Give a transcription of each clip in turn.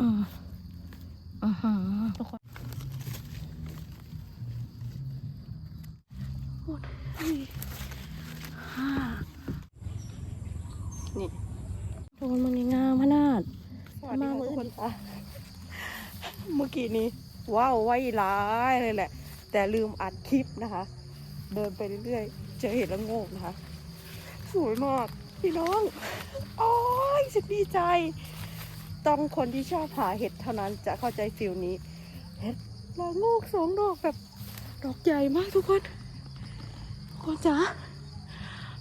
อืมอือหือทุกคนโอ้ยห้านี่โดนมันงามขนาดมาค่ะมื้อทุกคนค่ะเมื่อกี้นี้ว้าวไว้ร้ายเลยแหละ แต่ลืมอัดคลิปนะคะ เดินไปเรื่อยๆ เจอเห็ดละโงกนะคะ สวยมาก พี่น้อง โอ้ยฉันดีใจ ต้องคนที่ชอบหาเห็ดเท่านั้นจะเข้าใจฟิลนี้ เห็ดละโงกสองดอกแบบดอกใหญ่มากทุกคนทุกคนจ๋า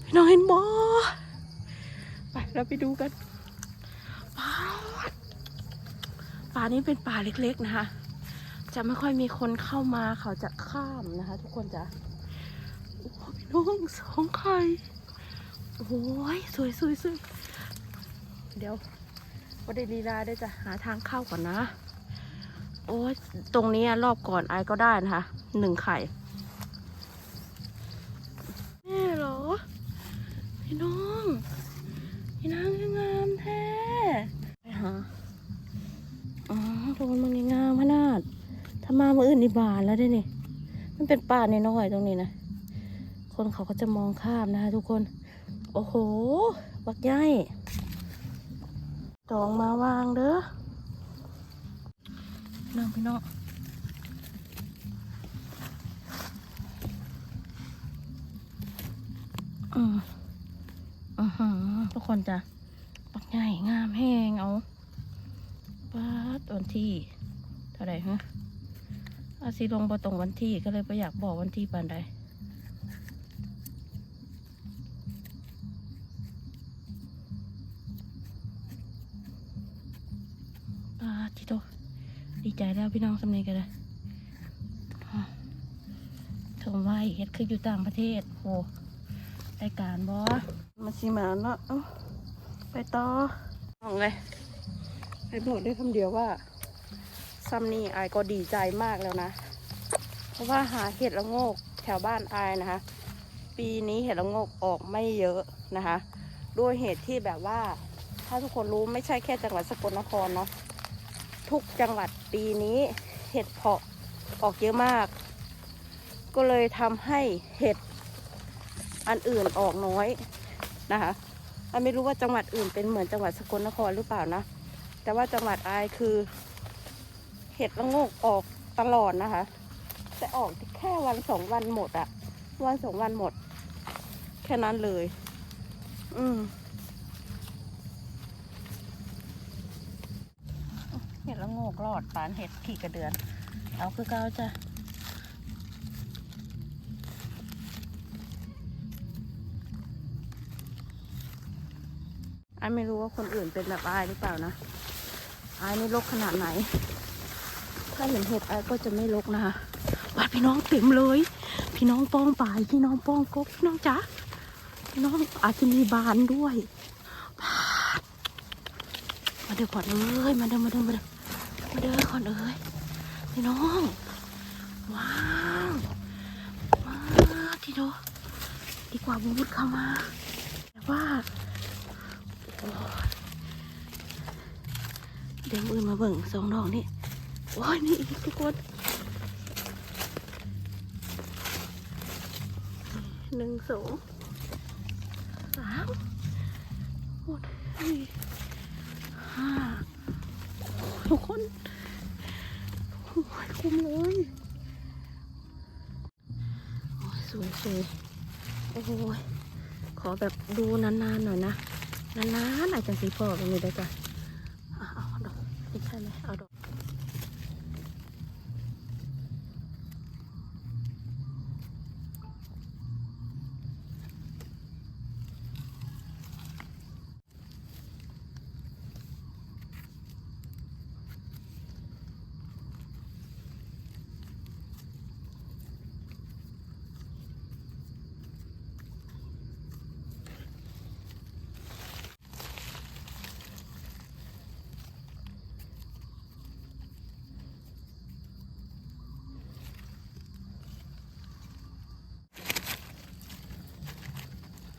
พี่น้องเห็นบอไปเราไปดูกันว้าป่านี้เป็นป่าเล็กๆนะคะ จะไม่ค่อยมีคนเข้ามาเขาจะข้ามนะคะ ทุกคนจ้ะโอ้พี่น้องสองไข่โอ้ยสวยสวยสวยเดี๋ยว วันเดลีลาได้จะหาทางเข้าก่อนนะ โอ้ยตรงนี้รอบก่อนไอก็ได้นะคะหนึ่งไข่แม่เหรอ พี่น้องพี่นางงามแท้ไปหาอ๋อโดนมันงามขนาดถ้ามาเมื่ออื่นนี่บานแล้วได้นี่มันเป็นป่าในน้อยตรงนี้นะคนเขาก็จะมองข้ามนะคะทุกคน โอ้โห บักใหญ่ องมาวางเด้อน้องพี่น้องอืมอือหือทุกคนจ้ะบักใหญ่งามแห้งเอาป้าดวันที่เท่าไหร่ฮะอาซีลงประตรงวันที่ก็เลยไปอยากบอกวันที่ปานใด ใจแล้วพี่น้องสำเนียงกันเลยอะถึงไว้เฮ็ดคืออยู่ต่างประเทศโอ้ได้การบอมาสิมาเนาะเอ้าไปต่อมองเลยไอ้บอกได้คำเดียวว่าซัมนี่อายก็ดีใจมากแล้วนะ เพราะว่าหาเห็ดละโงกแถวบ้านอายนะคะ ปีนี้เห็ดละโงกออกไม่เยอะนะคะ ด้วยเหตุที่แบบว่า ถ้าทุกคนรู้ไม่ใช่แค่จังหวัดสกลนครเนาะ ทุกจังหวัดปีนี้เห็ดเพาะออกเยอะมาก ก็เลยทำให้เห็ดอันอื่นออกน้อยนะคะอันไม่รู้ว่าจังหวัดอื่นเป็นเหมือนจังหวัดสกลนครหรือเปล่านะ แต่ว่าจังหวัดอายคือ เห็ดละงกออกตลอดนะคะ แต่ออกแค่วันสองวันหมดอะวันสองวันหมด แค่นั้นเลย อืม เห็ดละโง กรอดปานเห็ดขี่กระเดือน เอาคือเก้าจ้ะไอ้ไม่รู้ว่าคนอื่นเป็นแบบอายหรือเปล่านะไอายนี่ลกขนาดไหน ถ้าเห็นเห็ดไอ้ก็จะไม่ลกนะคะวัดพี่น้องเต็มเลย พี่น้องป้องป่ายพี่น้องป้องกบพี่น้องจ๋าพี่น้องอาจจะมีบานด้วยมาเดี๋ยวก่อนเอ้ยมาเดี๋ยวมาเดี๋ยวมาเดี๋ยว มาเดี๋ยวก่อนเอ้ยพี่น้อง ว้าวมาทีโดดีกว่าบูดเข้ามาแต่ว่าโอ้ยเดี๋ยวมือมาเบิ่งสองดอกนี่โอ้ยนี่อีกทุกคนหนึ่งสองสามโอ้ยห้าทุก คนโอ้ยคุ้มเลยโอ้ยสวยสวยโอ้ยขอแบบดูนานๆหน่อยนะนานๆอาจจะสีพอแบบนี้ได้จ้ะอะเอาดอกไม่ใช่ไหมเอาดอก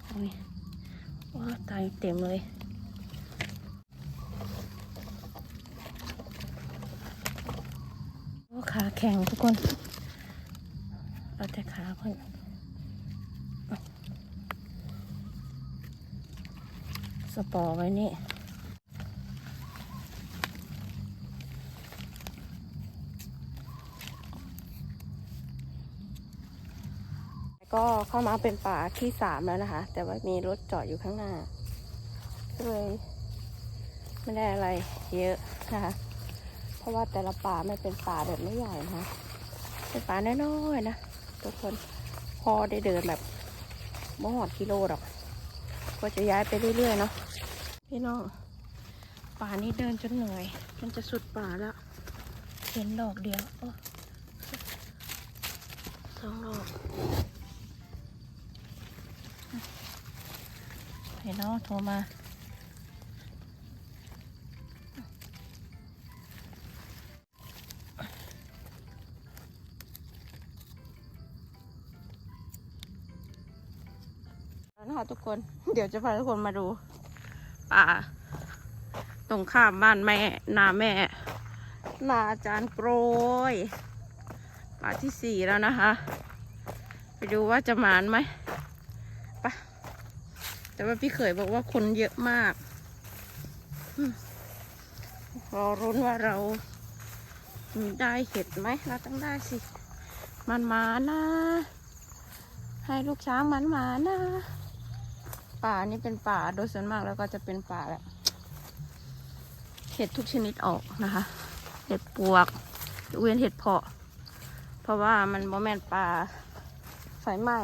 โอ้ยว้า ตายเต็มเลย ขาแข็งทุกคนเอาแต่ขาเพิ่อนสปอร์ไว้นี่ก็เข้ามาเป็นป่าที่สามแล้วนะคะ แต่ว่ามีรถจอดอยู่ข้างหน้า เลยไม่ได้อะไรเยอะนะคะเพราะว่าแต่ละป่าไม่เป็นป่าแบบไม่ใหญ่นะคะเป็นป่าน้อยๆนะทุกคนพอได้เดินแบบไม่หอดกิโลหรอก ก็จะย้ายไปเรื่อยๆเนาะพี่น้องป่านี้เดินจนเหนื่อยจนจะสุดป่าแล้ว เห็นดอกเดียวอสองดอกเห็นน้องโทรมา นะคะทุกคน เดี๋ยวจะพาทุกคนมาดูป่า ตรงข้ามบ้านแม่ นาแม่นาอาจารย์โปรยป่าที่สี่แล้วนะคะ ไปดูว่าจะหมานไหมไปะแต่ว่าพี่เขยบอกว่าคนเยอะมากรอรุ้นว่าเราได้เห็ดไหมเราต้องได้สิ มันมานะ ให้ลูกช้างมันมานะ ป่านี่เป็นป่าโดยส่วนมากแล้วก็จะเป็นป่าแบบเห็ดทุกชนิดออกนะคะ เห็ดปวกเว้นเห็ดเพาะ เพราะว่ามันโมแมนป่าไฟไหม้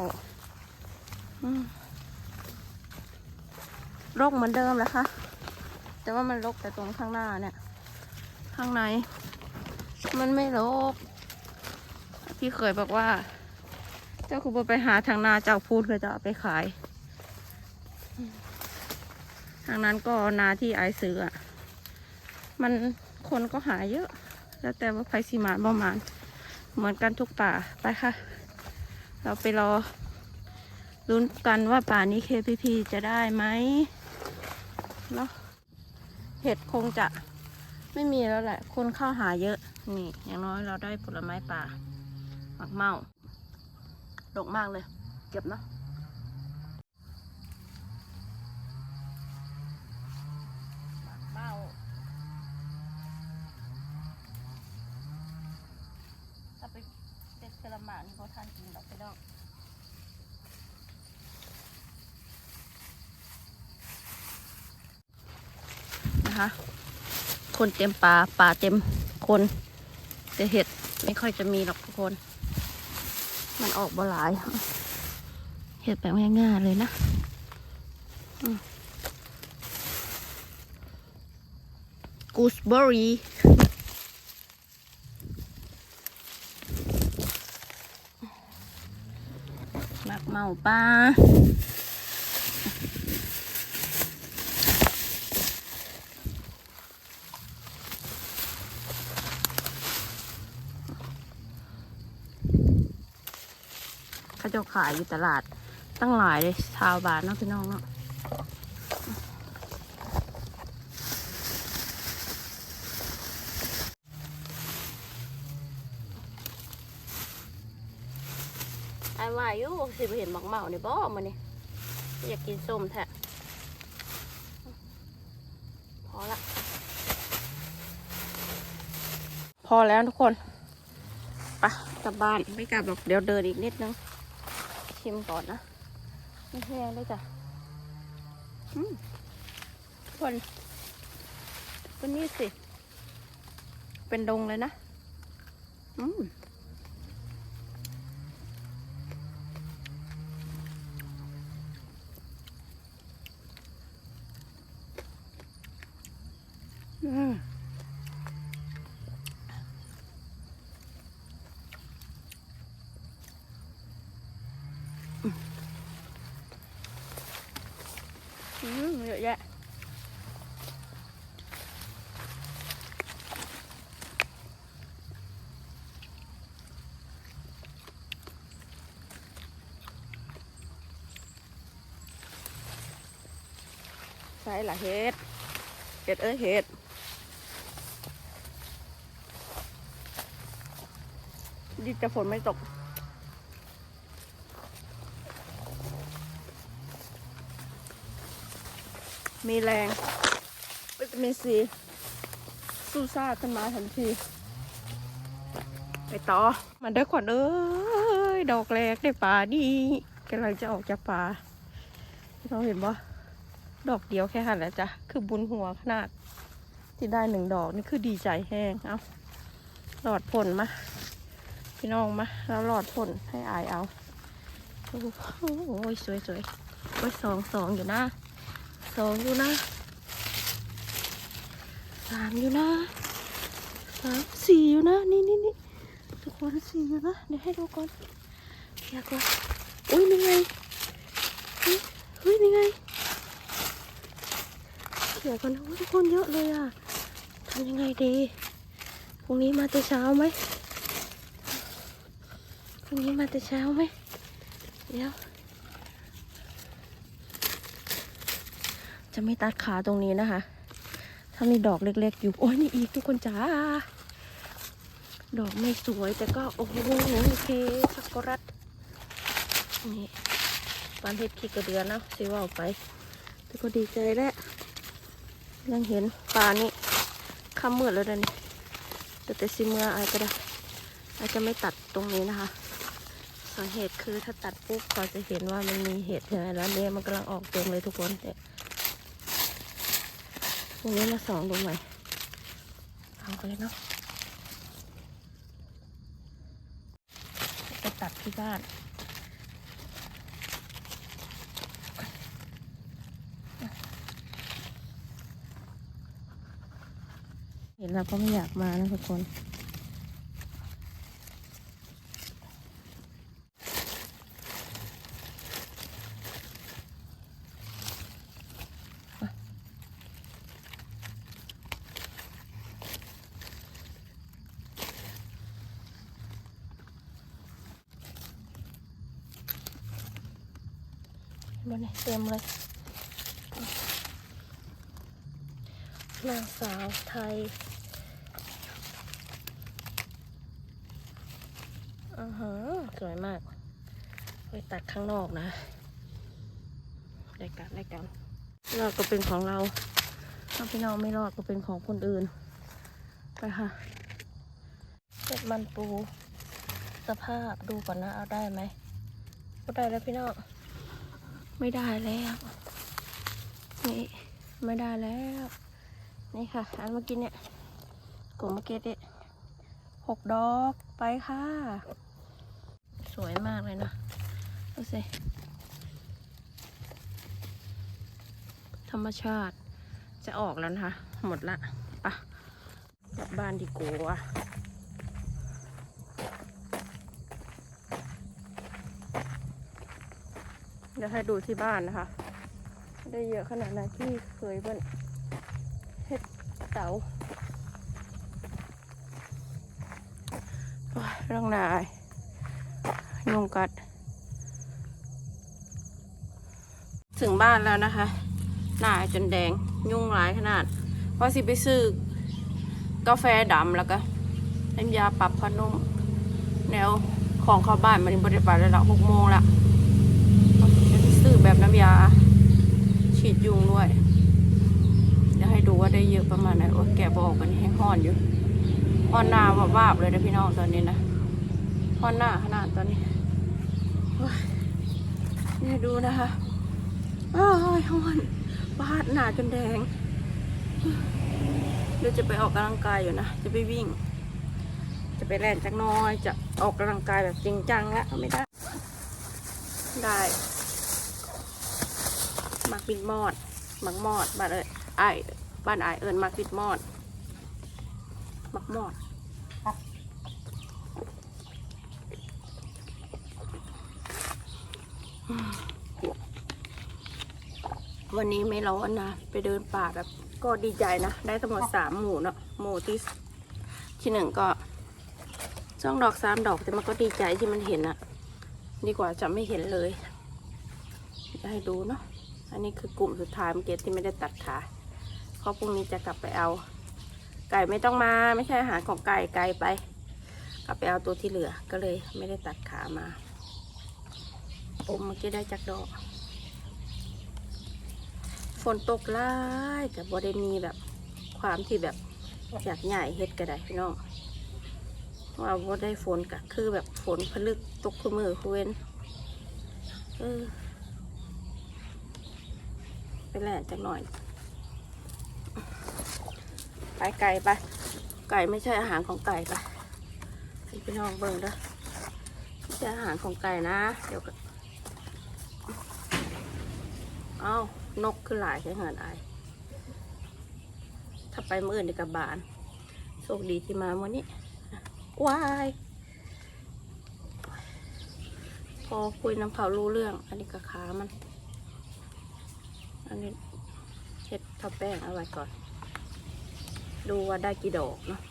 รกเหมือนเดิมแหละค่ะ แต่ว่ามันรกแต่ตรงข้างหน้าเนี่ย ข้างใน มันไม่รก พี่เคยบอกว่า เจ้าคุณไปหาทางนาเจ้าพูดเคยจะเอาไปขาย ทางนั้นก็นาที่ไอซื้ออะ มันคนก็หาเยอะ แล้วแต่ว่าไพสีมานประมาณ เหมือนกันทุกป่าไปค่ะ เราไปรอลุ้นกันว่าป่านี้ KPP จะได้ไหมเนาะเห็ดคงจะไม่มีแล้วแหละ คนเข้าหาเยอะ นี่ อย่างน้อยเราได้ผลไม้ป่าหมักเมาดกมากเลย เก็บเนาะ เมาถ้าไปเด็ดกระหม่อมนี่เขาทานกินดอกไปดอกนะคะ คนเต็มป่าป่าเต็มคน แต่เห็ดไม่ค่อยจะมีหรอกทุกคน มันออกบ่หลาย เห็ดแบบง่ายๆเลยนะกูสเบอรี่มักเมาป้า ขายอยู่ตลาดตั้งหลายเลยชาวบ้านเนาะพี่น้องเนาะไอ้วาอยู่สิไปเห็นหมักเมาในบ่อมานี่อยากกินส้มแท้พอละพอแล้วทุกคนไปกลับบ้านไม่กลับหรอกเดี๋ยวเดินอีกนิดนึง ชิมก่อนนะไม่แห้งเลยจ้ะอืมทุกคนตัวนี้สิ เป็นดงเลยนะ อืมอืมอืมเยอะแยะ ใช่ละเห็ดเห็ดเอ้ยเห็ดดีแต่ฝนไม่ตก มีแรงวิตามินซีสู้ซ่าขึ้นมาทันที ไปต่อ มันได้ขวัญเอ้ย ดอกแรกได้ป่าดีกำลังจะออกจากป่าพี่น้องเห็นปะ ดอกเดียวแค่หันแล้วจ้ะ คือบุญหัวขนาด ที่ได้หนึ่งดอกนี่คือดีใจแห้ง เอาหลอดผลมา พี่น้องมาแล้วหลอดผลให้อายเอา โอ้โหสวยสวยๆโอ้ยสองสองอยู่นะสองอยู่นะสามอยู่นะสามสี่อยู่นะ นี่นี่นี่ทุกคนสี่อยู่นะ เดี๋ยวให้ดูก่อนเยร์ก่อนอุ้ยนี่ไงเฮ้ยเฮ้ยนี่ไง เคลียร์ก่อนนะอุ๊ยทุกคนเยอะเลยอะทำยังไงดีพรุ่งนี้มาแต่เช้าไหมพรุ่งนี้มาแต่เช้าไหมเดี๋ยว จะไม่ตัดขาตรงนี้นะคะ ถ้ามีดอกเล็กๆอยู่ โอ้ยนี่อีกทุกคนจ้า ดอกไม่สวยแต่ก็โอ้โหโอเคสักกรัดนี่ปานเห็ดขี้กระเดือนเนาะสิว่าออกไปแต่ก็ดีใจแล้ว ยังเห็นปลานี่คำมืดแล้วเดี๋ยวนี่แต่แต่สิเมื่ออายก็ได้อาจจะไม่ตัดตรงนี้นะคะสาเหตุคือถ้าตัดปุ๊บเขาจะเห็นว่ามันมีเห็ดใช่ไหมแล้วเนี่ยมันกำลังออกเต็มเลยทุกคนเนี่ยตรงนี้มาสองดูใหม่เอากันเลยเนาะไปตัดที่บ้าน ห็นแล้วก็ไม่อยากมานะทุกคนบนนี้เต็มเลย นางสาวไทยอือฮะสวยมาก ไป ตัดข้างนอกนะได้กันได้กันรอดก็เป็นของเรา ถ้าพี่น้องไม่รอดก็เป็นของคนอื่น ไปค่ะเห็ดมันปู สภาพดูก่อนนะ เอาได้ไหมก็ได้แล้วพี่น้อง ไม่ได้แล้ว นี่ ไม่ได้แล้ว นี่ค่ะ อันเมื่อกี้เนี่ยกลุ่มเมื่อกี้เนี่ยหกดอกไปค่ะ สวยมากเลยนะ ดูสิธรรมชาติจะออกแล้วนะคะ หมดละไปะกลับบ้านดีกว่าเดี๋ยวให้ดูที่บ้านนะคะ ได้เยอะขนาดไหนที่เคยเบิ้ลเฮ็ดเตาเรื่องนายยุงกัด ถึงบ้านแล้วนะคะ หน้าจนแดงยุ่งหลายขนาดพอสิไปซื้อกาแฟดำแล้วก็น้ำยาปรับผ้านุ่มแนวของเข้าบ้านมันบริบาลแล้วละหกโมงละจะซื้อแบบน้ำยา ฉีดยุงด้วยเดี๋ยวให้ดูว่าได้เยอะประมาณไหนโอ้แกบอกกันแห้ห้อนอยู่ห้อนหน้าวาบวาบเลยนะพี่น้องตอนนี้นะห้อนหน้าขนาดตอนนี้นี่ดูนะคะ อ้าวหอนบาดหนาจนแดง เดี๋ยวจะไปออกกำลังกายอยู่นะ จะไปวิ่ง จะไปแล่นจักน้อย จะออกกำลังกายแบบจริงจังแล้วไม่ได้ ได้มักบิดมอดมักมอดบ้านเอ้ยไอ้บ้านไอ้เอิญมักบิดมอดมักมอด วันนี้ไม่ร้อนนะ ไปเดินป่าแบบก็ดีใจนะ ได้ทั้งหมดสามหมู่เนาะหมู่ที่ที่หนึ่งก็สองดอกสามดอกแต่มันก็ดีใจที่มันเห็นอะดีกว่าจะไม่เห็นเลยจะให้ดูเนาะอันนี้คือกลุ่มสุดท้ายเมื่อกี้ที่ไม่ได้ตัดขาเพราะพรุ่งนี้จะกลับไปเอา ไก่ไม่ต้องมาไม่ใช่อาหารของไก่ไก่ไปก็ไปเอาตัวที่เหลือก็เลยไม่ได้ตัดขามาอมเมื่อกี้ได้จักดอก ฝนตกหลายกับบได้มีแบบความที่แบบอยากใหญ่เฮ็ดก็ได้พี่น้องว่าบ่ได้ฝนก็คือแบบฝนพลึกตกคือมือคุเวนเออไปแล่นจักหน่อย ไปไก่ไป ไก่ไม่ใช่อาหารของไก่ไปพี่น้องเบิ่งเด้อไม่ใช่อาหารของไก่นะ เดี๋ยวก็เอ้า นกคือหลายใช่เหินอถ้าไปเมื่ออื่นดีกับบาน โชคดีที่มาวันนี้วายพอคุยน้ำเผารู้เรื่อง อันนี้ก็ขามัน อันนี้เช็ดทับแป้งเอาไว้ก่อน ดูว่าได้กี่ดอกเนาะ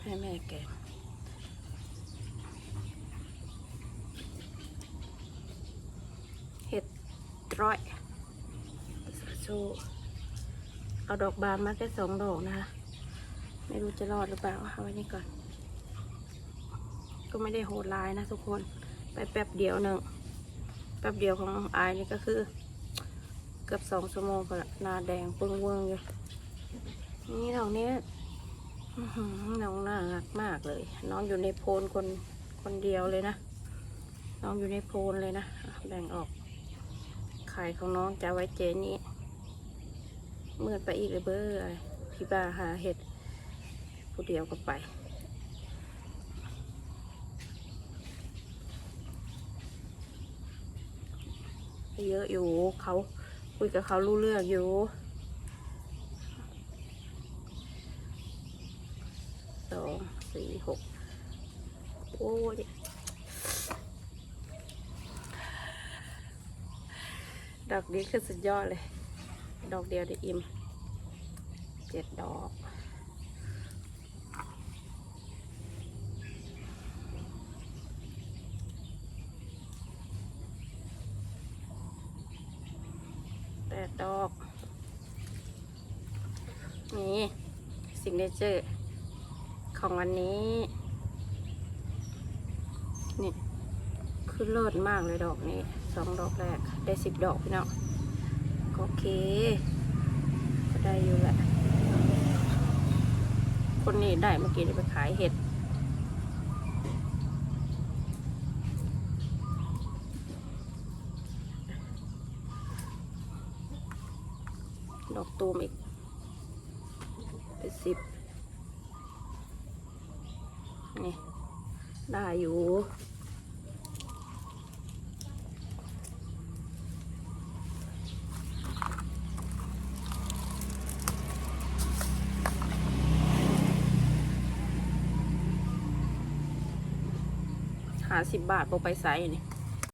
ให้แม่แกะเห็ด ร้อยโชว์เอาดอกบานมาแค่สองดอกนะคะไม่รู้จะรอดหรือเปล่าเอาไว้นี่ก่อน ก็ไม่ได้โหดร้ายนะทุกคน ไปแป๊บเดียวหนึ่งแป๊บเดียวของไอายนี่ก็คือ เกือบสองชั่วโมงพอละหนาแดงปึ้งเวิงอยู่นี่ดอกนี้น้อหือน้องน่ารักมากเลย น้องอยู่ในโพนคนคนเดียวเลยนะ น้องอยู่ในโพนเลยนะแบ่งออก ไข่ของน้องจะไว้เจนี้เมื่อไปอีกเลยเบอร์อะไรพี่บ้าหาเห็ดผู้เดียวก็ไป เยอะอยู่เขาคุยกับเขารู้เรื่องอยู่สองสี่หกโอ้ย ดอกนี้คือสุดยอดเลย ดอกเดียวได้อิ่มเจ็ดดอก แปดดอก นี่สิ่งเนเจอร์ของวันนี้ นี่ คือเลิศมากเลยดอกนี้ สองดอกแรก ได้สิบดอกพี่น้องก็โอเค ก็ได้อยู่แหละ คนนี้ได้เมื่อกี้ได้ไปขายเห็ดดอกตูมอีกเป็นสิบนี่ได้อยู่าสิบบาทโปไปไซนี่